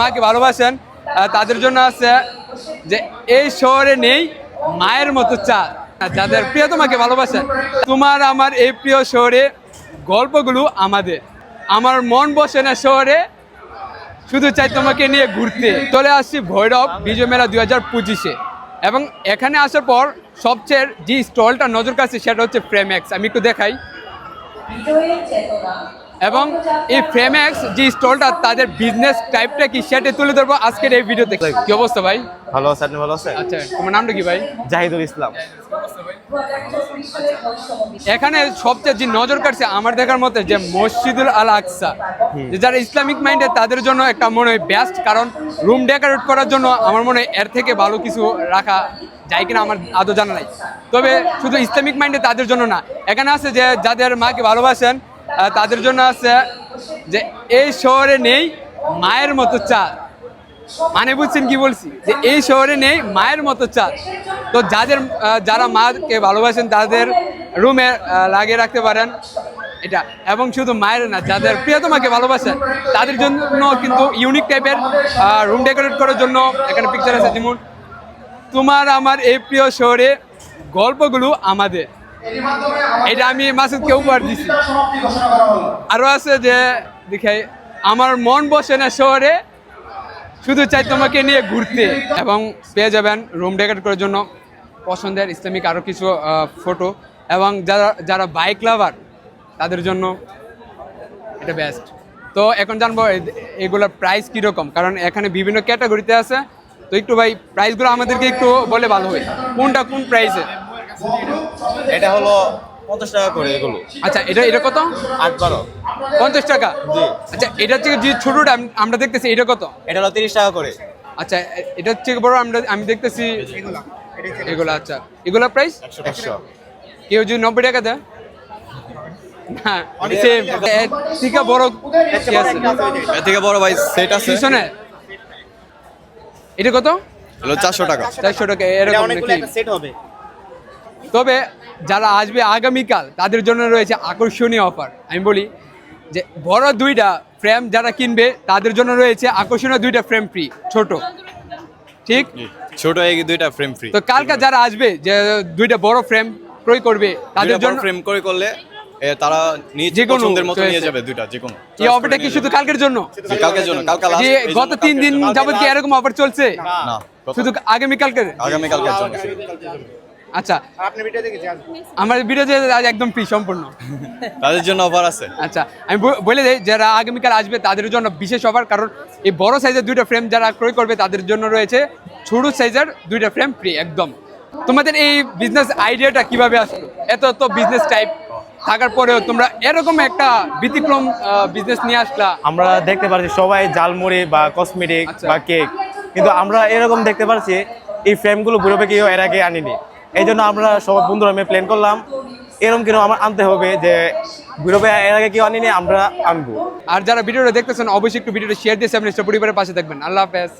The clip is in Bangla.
মাকে ভালোবাসেন তাদের জন্য আছে যে এই শহরে নেই মায়ের মতো চা। যাদের প্রিয়তমাকে ভালোবাসেন, তোমার আমার এই প্রিয় শহরে গল্পগুলো আমাদের। আমার মন বসে না শহরে, শুধু চাই তোমাকে নিয়ে ঘুরতে। চলে আসছি ভৈরব বিজয় মেলা দুই হাজার পঁচিশে। এবং এখানে আসার পর সবচেয়ে যে স্টলটা নজর কাছে সেটা হচ্ছে ফ্রেমেক্স আমি একটু দেখাই। এবং এই ফ্রেমেক্স যে স্টলটা তাদের বিজনেস টাইপটা কি সেটা তুলে ধরবো আজকের এই ভিডিওতে কি অবস্থা ভাই? ভালো আছে আপনি ভালো আছেন? আচ্ছা তোমার নামটা কি ভাই? জাহিদুল ইসলাম। এখানে সবচেয়ে যে নজর কাটছে আমার দেখার মতে যে মসজিদুল আল আকসা যারা ইসলামিক মাইন্ডে তাদের জন্য একটা মনে হয় বেস্ট কারণ রুম ডেকোরেট করার জন্য আমার মনে হয় এর থেকে ভালো কিছু রাখা যায় কিনা আমার আদৌ জানা নাই। তবে শুধু ইসলামিক মাইন্ডে তাদের জন্য না এখানে আছে যে যাদের মাকে ভালোবাসেন তাদের জন্য আছে যে এই শহরে নেই মায়ের মতো চা। মানে বুঝছেন কি বলছি? যে এই শহরে নেই মায়ের মতো চাঁদ তো যাদের যারা মাকে ভালোবাসেন, তাদের রুমে লাগিয়ে রাখতে পারেন। এটা, এবং শুধু মায়ের না, যাদের প্রিয়তমাকে ভালোবাসেন, তাদের জন্য কিন্তু ইউনিক টাইপের রুম ডেকোরেট করার জন্য এখানে পিকচার আছে। যেমন, তোমার আমার এই প্রিয় শহরে গল্পগুলো আমাদের। এটা আমি মাসুদ মাসুদকে উপহার দিছি। আরও আছে যে দেখাই আমার মন বসে না শহরে শুধু চাই তোমাকে নিয়ে ঘুরতে। এবং পেয়ে যাবেন রুম ডেকোরেট করার জন্য পছন্দের ইসলামিক আরও কিছু ফটো এবং যারা যারা বাইক লাভার তাদের জন্য এটা বেস্ট তো এখন জানব এগুলোর প্রাইস কীরকম? কারণ এখানে বিভিন্ন ক্যাটাগরিতে আছে। তো একটু ভাই প্রাইসগুলো আমাদেরকে একটু বলে ভালো হয়। কোনটা কোন প্রাইসে এটা হলো পঞ্চাশ টাকা করে এগুলো। আচ্ছা এটা এটা কত? আট বারো। পঞ্চাশ টাকা? জি। আচ্ছা এটা হচ্ছে যে ছোটটা আমরা দেখতেছি এটা কত? এটা হলো তিরিশ টাকা করে। আচ্ছা এটা হচ্ছে বড় আমরা আমি দেখতেছি এগুলো। আচ্ছা। এগুলো প্রাইস একশো কেউ যদি নব্বই টাকা দেয়? সেম থেকে বড় থেকে বড় ভাই সেট আছে। পিছনে? এটা কত? হলো চারশো টাকা। চারশো টাকা এরকম সেট হবে। তবে যারা আসবে আগামীকাল তাদের জন্য রয়েছে আকর্ষণীয় অফার আমি বলি যে বড় দুইটা ফ্রেম যারা কিনবে তাদের জন্য রয়েছে আকর্ষণীয় দুইটা ফ্রেম ফ্রি ছোট। ঠিক? ছোট এই দুইটা ফ্রেম ফ্রি তো কালকে যারা আসবে যে দুইটা বড় ফ্রেম ক্রয় করবে তাদের জন্য ফ্রেম করে করলে তারা নিজ যে পছন্দের মতো নিয়ে যাবে দুইটা যে কোনো। এই অফারটা কি শুধু কালকের জন্য? কালকের জন্য কালকে যে গত তিন দিন। যাবত কি এরকম অফার চলছে না শুধু আগামী কালকের আগামী কালকের জন্য। আচ্ছা। আমার ভিডিও যে আজ একদম ফ্রি সম্পূর্ণ। তাদের জন্য অফার আছে। আচ্ছা আমি বলে দিই যারা আগামীকাল আসবে তাদের জন্য বিশেষ অফার কারণ এই বড় সাইজের দুইটা ফ্রেম যারা ক্রয় করবে তাদের জন্য রয়েছে ছোট সাইজের দুইটা ফ্রেম ফ্রি একদম। তোমাদের এই বিজনেস আইডিয়াটা কীভাবে আসলো? এত তো বিজনেস টাইপ থাকার পরেও তোমরা এরকম একটা ব্যতিক্রম বিজনেস নিয়ে আসলা। আমরা দেখতে পাচ্ছি সবাই জালমুড়ি বা কসমেটিক আচ্ছা। বা কেক কিন্তু আমরা এরকম দেখতে পাচ্ছি এই ফ্রেমগুলো গ্রুপে কেউ এর আগে আনিনি। এই জন্য আমরা সব বন্ধুরা মিলে প্ল্যান করলাম। এরকম কীরকম আমার আনতে হবে যে গ্রুপে এর আগে কেউ আনিনি, আমরা আনব। আর যারা ভিডিওটা দেখতেছেন, অবশ্যই একটু ভিডিওটা শেয়ার দিয়ে আপনি পরিবারের পাশে দেখবেন আল্লাহ হাফেজ।